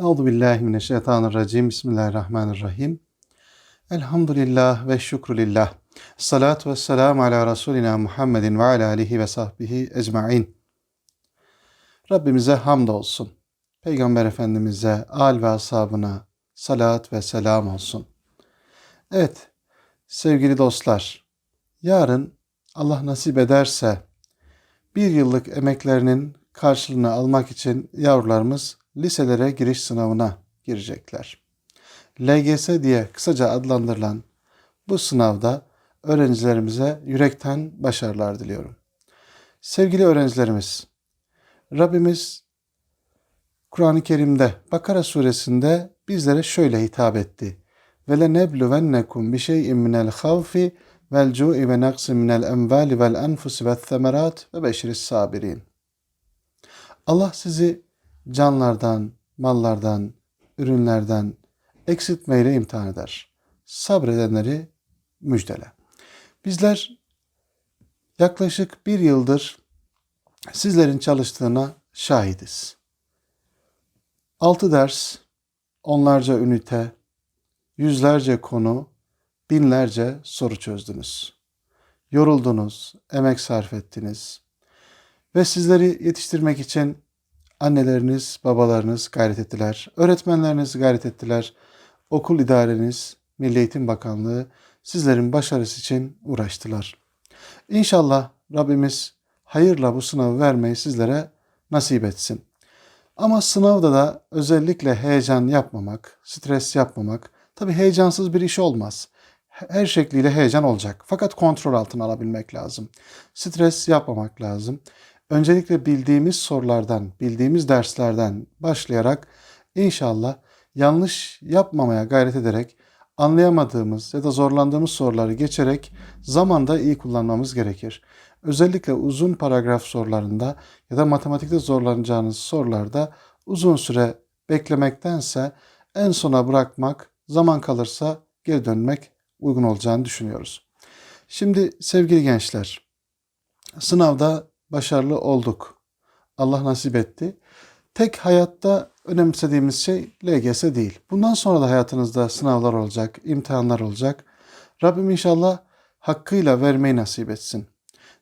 Euzu billahi mineşşeytanirracim. Bismillahirrahmanirrahim. Elhamdülillah ve şükrülillah. Salatu ve selamu ala Resulina Muhammedin ve ala alihi ve sahbihi ecmain. Rabbimize hamdolsun. Peygamber Efendimiz'e, al ve ashabına salat ve selam olsun. Evet, sevgili dostlar, yarın Allah nasip ederse bir yıllık emeklerinin karşılığını almak için yavrularımız liselere giriş sınavına girecekler. LGS diye kısaca adlandırılan bu sınavda öğrencilerimize yürekten başarılar diliyorum. Sevgili öğrencilerimiz, Rabbimiz Kur'an-ı Kerim'de Bakara suresinde bizlere şöyle hitap etti. Ve lenebluvennekum bi şey'in minel havfi vel cu'i ve naqsi minel envali vel enfusi ve semerat ve beşiris sabirin. Allah sizi canlardan, mallardan, ürünlerden eksiltmeyle imtihan eder. Sabredenleri müjdele. Bizler yaklaşık bir yıldır sizlerin çalıştığına şahidiz. Altı ders, onlarca ünite, yüzlerce konu, binlerce soru çözdünüz. Yoruldunuz, emek sarf ettiniz. Ve sizleri yetiştirmek için anneleriniz, babalarınız gayret ettiler. Öğretmenleriniz gayret ettiler. Okul idareniz, Milli Eğitim Bakanlığı sizlerin başarısı için uğraştılar. İnşallah Rabbimiz hayırla bu sınavı vermeyi sizlere nasip etsin. Ama sınavda da özellikle heyecan yapmamak, stres yapmamak, tabi heyecansız bir iş olmaz. Her şekliyle heyecan olacak. Fakat kontrol altına alabilmek lazım. Stres yapmamak lazım. Öncelikle bildiğimiz sorulardan, bildiğimiz derslerden başlayarak inşallah yanlış yapmamaya gayret ederek anlayamadığımız ya da zorlandığımız soruları geçerek zamanda iyi kullanmamız gerekir. Özellikle uzun paragraf sorularında ya da matematikte zorlanacağınız sorularda uzun süre beklemektense en sona bırakmak, zaman kalırsa geri dönmek uygun olacağını düşünüyoruz. Şimdi sevgili gençler, sınavda başarılı olduk. Allah nasip etti. Tek hayatta önemsediğimiz şey LGS değil. Bundan sonra da hayatınızda sınavlar olacak, imtihanlar olacak. Rabbim inşallah hakkıyla vermeyi nasip etsin.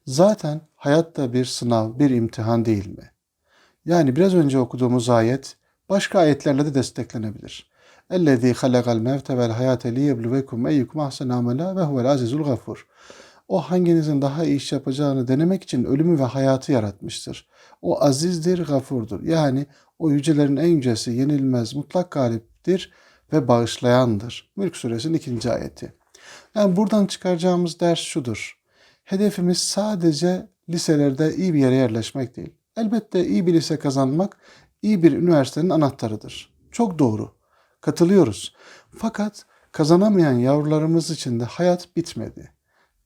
Zaten hayatta bir sınav, bir imtihan değil mi? Yani biraz önce okuduğumuz ayet başka ayetlerle de desteklenebilir. اَلَّذ۪ي خَلَقَ الْمَوْتَ وَالْحَيَاةَ لِيَبْلُوَكُمْ اَيُّكُمْ اَحْسَنَ عَمَلًا وَهُوَ الْعَزِيزُ الْغَفُورُ o hanginizin daha iyi iş yapacağını denemek için ölümü ve hayatı yaratmıştır. O azizdir, gafurdur. Yani o yücelerin en yücesi, yenilmez, mutlak galiptir ve bağışlayandır. Mülk suresinin ikinci ayeti. Yani buradan çıkaracağımız ders şudur. Hedefimiz sadece liselerde iyi bir yere yerleşmek değil. Elbette iyi bir lise kazanmak iyi bir üniversitenin anahtarıdır. Çok doğru. Katılıyoruz. Fakat kazanamayan yavrularımız için de hayat bitmedi.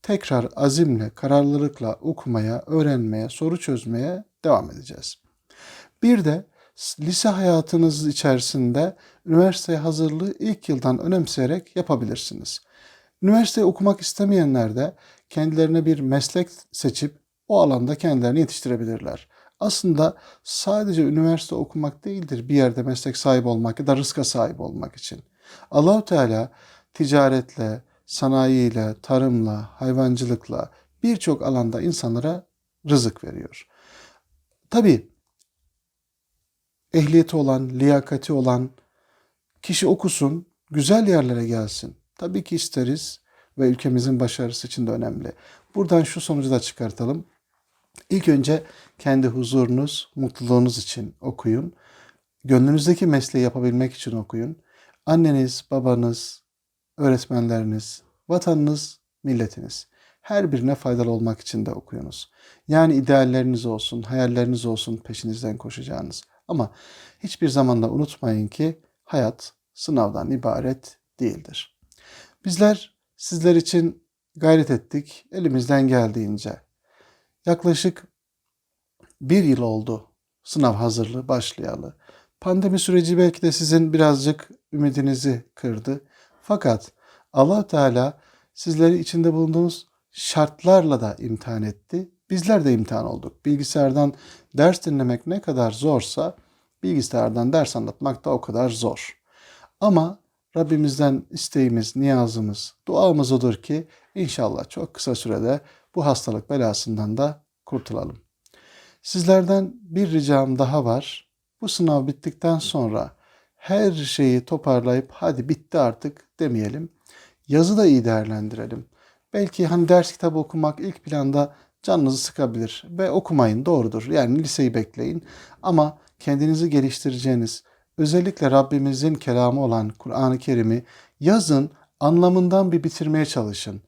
Tekrar azimle, kararlılıkla okumaya, öğrenmeye, soru çözmeye devam edeceğiz. Bir de lise hayatınız içerisinde üniversite hazırlığı ilk yıldan önemseyerek yapabilirsiniz. Üniversite okumak istemeyenler de kendilerine bir meslek seçip o alanda kendilerini yetiştirebilirler. Aslında sadece üniversite okumak değildir bir yerde meslek sahibi olmak ya da rızka sahip olmak için. Allahu Teala ticaretle, sanayiyle, tarımla, hayvancılıkla birçok alanda insanlara rızık veriyor. Tabi ehliyeti olan, liyakati olan kişi okusun, güzel yerlere gelsin. Tabii ki isteriz ve ülkemizin başarısı için de önemli. Buradan şu sonucu da çıkartalım. İlk önce kendi huzurunuz, mutluluğunuz için okuyun. Gönlünüzdeki mesleği yapabilmek için okuyun. Anneniz, babanız, öğretmenleriniz, vatanınız, milletiniz. Her birine faydalı olmak için de okuyunuz. Yani idealleriniz olsun, hayalleriniz olsun peşinizden koşacağınız. Ama hiçbir zaman da unutmayın ki hayat sınavdan ibaret değildir. Bizler sizler için gayret ettik elimizden geldiğince. Yaklaşık bir yıl oldu sınav hazırlığı başlayalı. Pandemi süreci belki de sizin birazcık ümidinizi kırdı. Fakat allah Teala sizleri içinde bulunduğunuz şartlarla da imtihan etti. Bizler de imtihan olduk. Bilgisayardan ders dinlemek ne kadar zorsa bilgisayardan ders anlatmak da o kadar zor. Ama Rabbimizden isteğimiz, niyazımız, duamız odur ki inşallah çok kısa sürede bu hastalık belasından da kurtulalım. Sizlerden bir ricam daha var. Bu sınav bittikten sonra her şeyi toparlayıp hadi bitti artık demeyelim. Yazı da iyi değerlendirelim. Belki hani ders kitabı okumak ilk planda canınızı sıkabilir ve okumayın doğrudur. Yani liseyi bekleyin ama kendinizi geliştireceğiniz, özellikle Rabbimizin kelamı olan Kur'an-ı Kerim'i yazın, anlamından bir bitirmeye çalışın.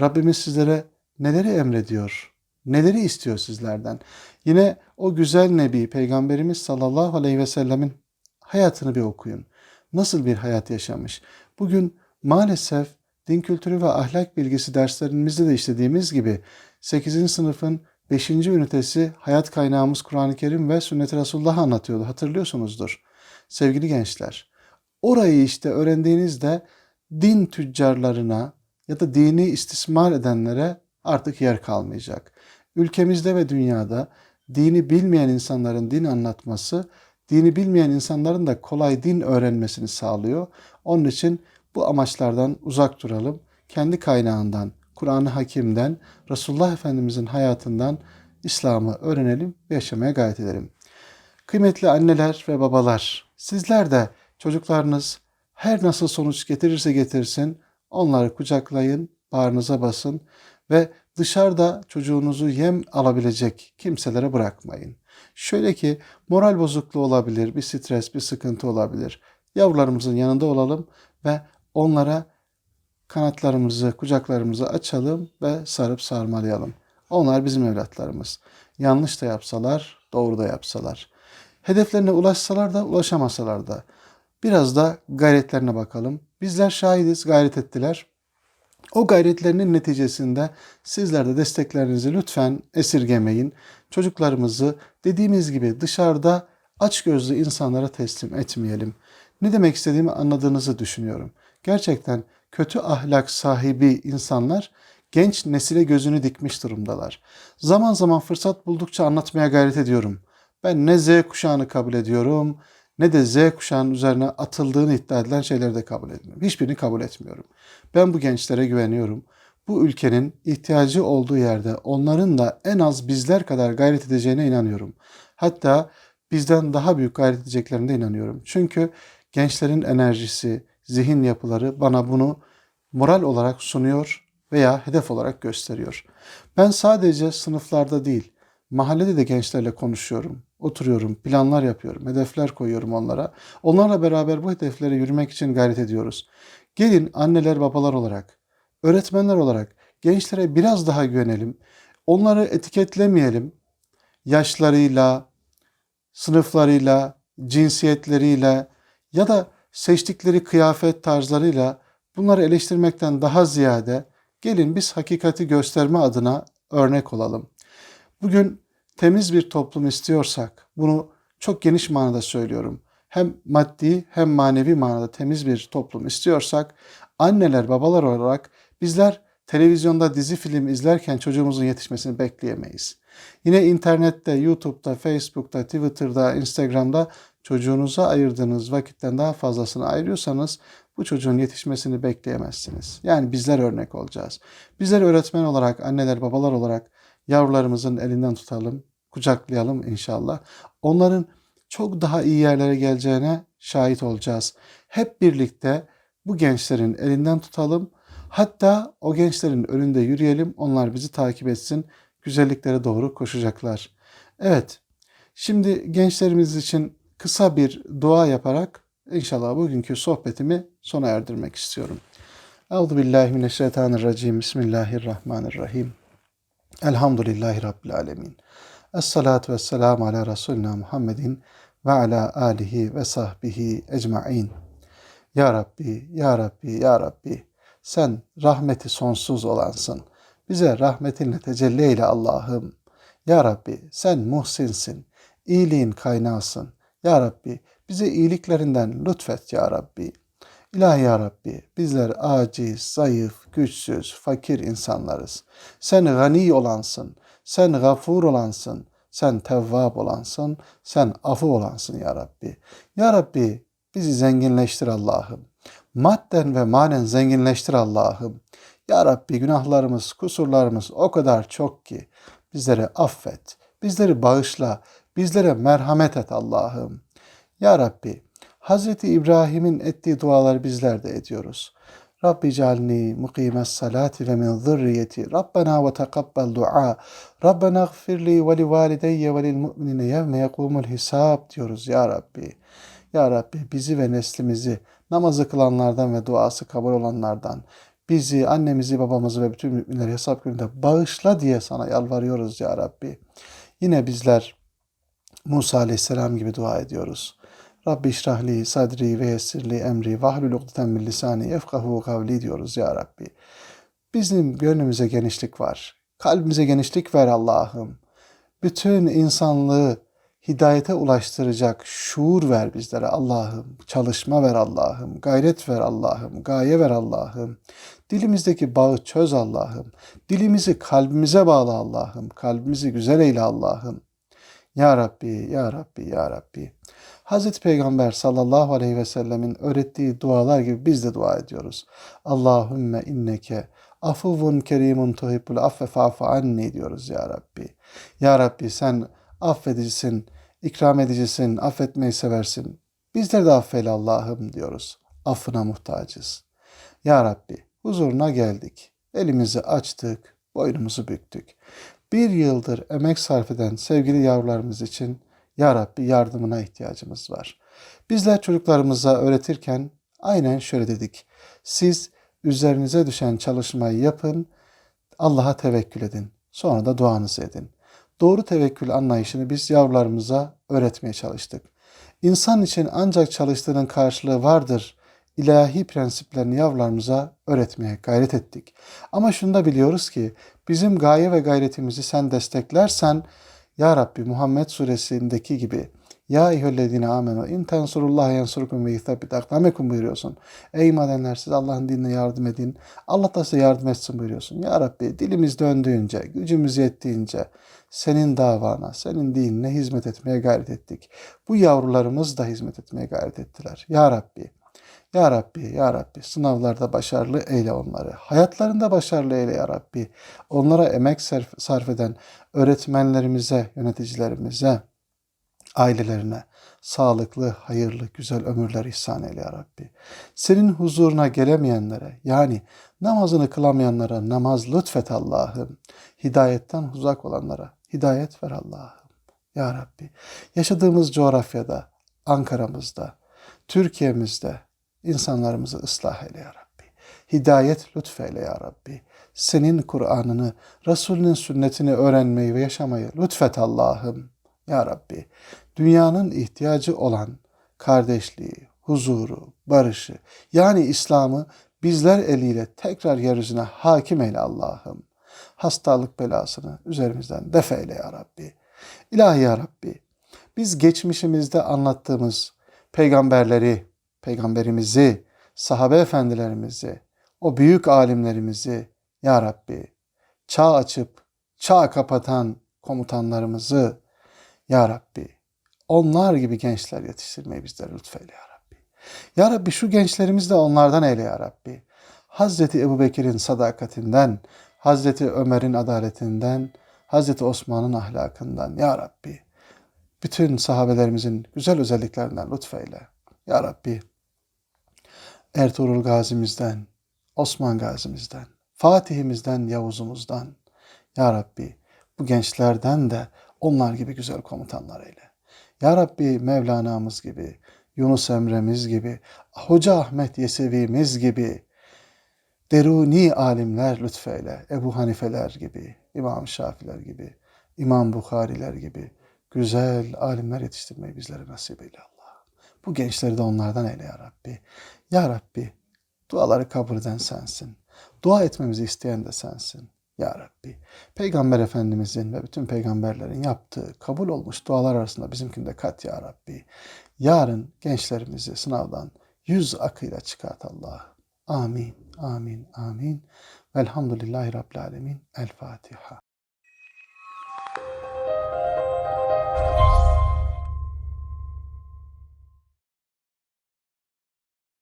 Rabbimiz sizlere neleri emrediyor, neleri istiyor sizlerden. Yine o güzel Nebi, Peygamberimiz sallallahu aleyhi ve sellemin hayatını bir okuyun. Nasıl bir hayat yaşamış? Bugün maalesef din kültürü ve ahlak bilgisi derslerimizde de işlediğimiz gibi 8. sınıfın 5. ünitesi hayat kaynağımız Kur'an-ı Kerim ve Sünnet-i Resulullah anlatıyordu. Hatırlıyorsunuzdur. Sevgili gençler, orayı işte öğrendiğinizde din tüccarlarına ya da dini istismar edenlere artık yer kalmayacak. Ülkemizde ve dünyada dini bilmeyen insanların din anlatması, dini bilmeyen insanların da kolay din öğrenmesini sağlıyor. Onun için bu amaçlardan uzak duralım. Kendi kaynağından, Kur'an-ı Hakim'den, Resulullah Efendimizin hayatından İslam'ı öğrenelim ve yaşamaya gayret edelim. Kıymetli anneler ve babalar, sizler de çocuklarınız her nasıl sonuç getirirse getirsin, onları kucaklayın, bağrınıza basın ve dışarıda çocuğunuzu yem alabilecek kimselere bırakmayın. Şöyle ki moral bozukluğu olabilir, bir stres, bir sıkıntı olabilir. Yavrularımızın yanında olalım ve onlara kanatlarımızı, kucaklarımızı açalım ve sarıp sarmalayalım. Onlar bizim evlatlarımız. Yanlış da yapsalar, doğru da yapsalar. Hedeflerine ulaşsalar da, ulaşamasalar da. Biraz da gayretlerine bakalım. Bizler şahidiz, gayret ettiler. O gayretlerinin neticesinde sizler de desteklerinizi lütfen esirgemeyin. Çocuklarımızı dediğimiz gibi dışarıda açgözlü insanlara teslim etmeyelim. Ne demek istediğimi anladığınızı düşünüyorum. Gerçekten kötü ahlak sahibi insanlar genç nesile gözünü dikmiş durumdalar. Zaman zaman fırsat buldukça anlatmaya gayret ediyorum. Ben ne Z kuşağını kabul ediyorum ne de Z kuşağının üzerine atıldığını iddia edilen şeyleri de kabul etmiyorum. Hiçbirini kabul etmiyorum. Ben bu gençlere güveniyorum. Bu ülkenin ihtiyacı olduğu yerde onların da en az bizler kadar gayret edeceğine inanıyorum. Hatta bizden daha büyük gayret edeceklerine de inanıyorum. Çünkü gençlerin enerjisi, zihin yapıları bana bunu moral olarak sunuyor veya hedef olarak gösteriyor. Ben sadece sınıflarda değil, mahallede de gençlerle konuşuyorum, oturuyorum, planlar yapıyorum, hedefler koyuyorum onlara. Onlarla beraber bu hedeflere yürümek için gayret ediyoruz. Gelin anneler babalar olarak, öğretmenler olarak gençlere biraz daha güvenelim. Onları etiketlemeyelim. Yaşlarıyla, sınıflarıyla, cinsiyetleriyle ya da seçtikleri kıyafet tarzlarıyla bunları eleştirmekten daha ziyade gelin biz hakikati gösterme adına örnek olalım. Bugün temiz bir toplum istiyorsak bunu çok geniş manada söylüyorum. Hem maddi hem manevi manada temiz bir toplum istiyorsak anneler babalar olarak bizler televizyonda dizi film izlerken çocuğumuzun yetişmesini bekleyemeyiz. Yine internette, YouTube'da, Facebook'ta, Twitter'da, Instagram'da çocuğunuza ayırdığınız vakitten daha fazlasını ayırıyorsanız bu çocuğun yetişmesini bekleyemezsiniz. Yani bizler örnek olacağız. Bizler öğretmen olarak, anneler, babalar olarak yavrularımızın elinden tutalım, kucaklayalım inşallah. Onların çok daha iyi yerlere geleceğine şahit olacağız. Hep birlikte bu gençlerin elinden tutalım. Hatta o gençlerin önünde yürüyelim. Onlar bizi takip etsin. Güzelliklere doğru koşacaklar. Evet. Şimdi gençlerimiz için kısa bir dua yaparak inşallah bugünkü sohbetimi sona erdirmek istiyorum. Euzu billahi mineşşeytanirracim. Bismillahirrahmanirrahim. Elhamdülillahi rabbil alamin. Esselatu vesselamu ala Resulina Muhammedin ve ala alihi ve sahbihi ecmain. Ya Rabbi, Ya Rabbi, Ya Rabbi. Sen rahmeti sonsuz olansın. Bize rahmetinle tecelli eyle Allah'ım. Ya Rabbi sen muhsinsin. İyiliğin kaynağısın. Ya Rabbi bize iyiliklerinden lütfet Ya Rabbi. İlahi Ya Rabbi bizler aciz, zayıf, güçsüz, fakir insanlarız. Sen gani olansın. Sen gafur olansın. Sen tevvab olansın, sen afu olansın ya Rabbi. Ya Rabbi bizi zenginleştir Allah'ım. Madden ve manen zenginleştir Allah'ım. Ya Rabbi günahlarımız, kusurlarımız o kadar çok ki bizleri affet, bizleri bağışla, bizlere merhamet et Allah'ım. Ya Rabbi, Hazreti İbrahim'in ettiği duaları bizler de ediyoruz. Rabbi calni mukimes salati ve min zürriyeti. Rabbena ve tekabbel dua. Rabbena gfirli ve li valideyye ve lil mu'minine yevme yekumul hisab diyoruz ya Rabbi. Ya Rabbi bizi ve neslimizi namazı kılanlardan ve duası kabul olanlardan, bizi, annemizi, babamızı ve bütün müminleri hesap gününde bağışla diye sana yalvarıyoruz ya Rabbi. Yine bizler Musa aleyhisselam gibi dua ediyoruz. Rabbi işrahli sadri ve yessirli emri vahlul ukdeten min lisani yefkahu kavli diyoruz ya Rabbi. Bizim gönlümüze genişlik var. Kalbimize genişlik ver Allah'ım. Bütün insanlığı hidayete ulaştıracak şuur ver bizlere Allah'ım. Çalışma ver Allah'ım. Gayret ver Allah'ım. Gaye ver Allah'ım. Dilimizdeki bağı çöz Allah'ım. Dilimizi kalbimize bağla Allah'ım. Kalbimizi güzel eyle Allah'ım. Ya Rabbi, Ya Rabbi, Ya Rabbi. Hazreti Peygamber sallallahu aleyhi ve sellemin öğrettiği dualar gibi biz de dua ediyoruz. Allahümme inneke afuvun kerimun tuhibbul affe fa'fu anni diyoruz ya Rabbi. Ya Rabbi sen affedicisin, ikram edicisin, affetmeyi seversin. Bizleri de affeyle Allah'ım diyoruz. Affına muhtacız. Ya Rabbi huzuruna geldik. Elimizi açtık, boynumuzu büktük. Bir yıldır emek sarf eden sevgili yavrularımız için Ya Rabbi yardımına ihtiyacımız var. Bizler çocuklarımıza öğretirken aynen şöyle dedik. Siz üzerinize düşen çalışmayı yapın, Allah'a tevekkül edin. Sonra da duanızı edin. Doğru tevekkül anlayışını biz yavrularımıza öğretmeye çalıştık. İnsan için ancak çalıştığının karşılığı vardır. İlahi prensiplerini yavrularımıza öğretmeye gayret ettik. Ama şunu da biliyoruz ki bizim gaye ve gayretimizi sen desteklersen Ya Rabbi Muhammed suresindeki gibi ya eyyühellezine amenu in tensurullah yansurkum ve yuthabbit akdamekum buyuruyorsun. Ey iman edenler siz Allah'ın dinine yardım edin. Allah da size yardım etsin buyuruyorsun. Ya Rabbi dilimiz döndüğünce, gücümüz yettiğince senin davana, senin dinine hizmet etmeye gayret ettik. Bu yavrularımız da hizmet etmeye gayret ettiler. Ya Rabbi, Ya Rabbi, Ya Rabbi sınavlarda başarılı eyle onları. Hayatlarında başarılı eyle Ya Rabbi. Onlara emek sarf, eden öğretmenlerimize, yöneticilerimize, ailelerine sağlıklı, hayırlı, güzel ömürler ihsan eyle ya Rabbi. Senin huzuruna gelemeyenlere yani namazını kılamayanlara namaz lütfet Allah'ım. Hidayetten uzak olanlara hidayet ver Allah'ım. Ya Rabbi yaşadığımız coğrafyada, Ankara'mızda, Türkiye'mizde insanlarımızı ıslah eyle ya Rabbi. Hidayet lütfeyle ya Rabbi. Senin Kur'an'ını, Resulünün sünnetini öğrenmeyi ve yaşamayı lütfet Allah'ım. Ya Rabbi, dünyanın ihtiyacı olan kardeşliği, huzuru, barışı yani İslam'ı bizler eliyle tekrar yeryüzüne hakim eyle Allah'ım. Hastalık belasını üzerimizden def eyle ya Rabbi. İlahi ya Rabbi, biz geçmişimizde anlattığımız peygamberleri, peygamberimizi, sahabe efendilerimizi, o büyük alimlerimizi ya Rabbi çağ açıp çağ kapatan komutanlarımızı ya Rabbi onlar gibi gençler yetiştirmeyi bizlere lütfeyle ya Rabbi. Ya Rabbi şu gençlerimiz de onlardan eyle ya Rabbi. Hazreti Ebu Bekir'in sadakatinden, Hazreti Ömer'in adaletinden, Hazreti Osman'ın ahlakından ya Rabbi. Bütün sahabelerimizin güzel özelliklerinden lütfeyle. Ya Rabbi Ertuğrul Gazimizden, Osman Gazimizden, Fatih'imizden, Yavuz'umuzdan, Ya Rabbi bu gençlerden de onlar gibi güzel komutanlar eyle. Ya Rabbi Mevlana'mız gibi, Yunus Emre'miz gibi, Hoca Ahmet Yesevi'miz gibi, deruni alimler lütfeyle, Ebu Hanifeler gibi, İmam Şafiler gibi, İmam Bukhariler gibi güzel alimler yetiştirmeyi bizlere nasip eyle Allah. Bu gençleri de onlardan eyle ya Rabbi. Ya Rabbi duaları kabul eden sensin. Dua etmemizi isteyen de sensin. Ya Rabbi, Peygamber Efendimizin ve bütün peygamberlerin yaptığı kabul olmuş dualar arasında bizimkinde kat Ya Rabbi. Yarın gençlerimizi sınavdan yüz akıyla çıkart Allah. Amin, amin, amin. Velhamdülillahi Rabbil Alemin. El Fatiha.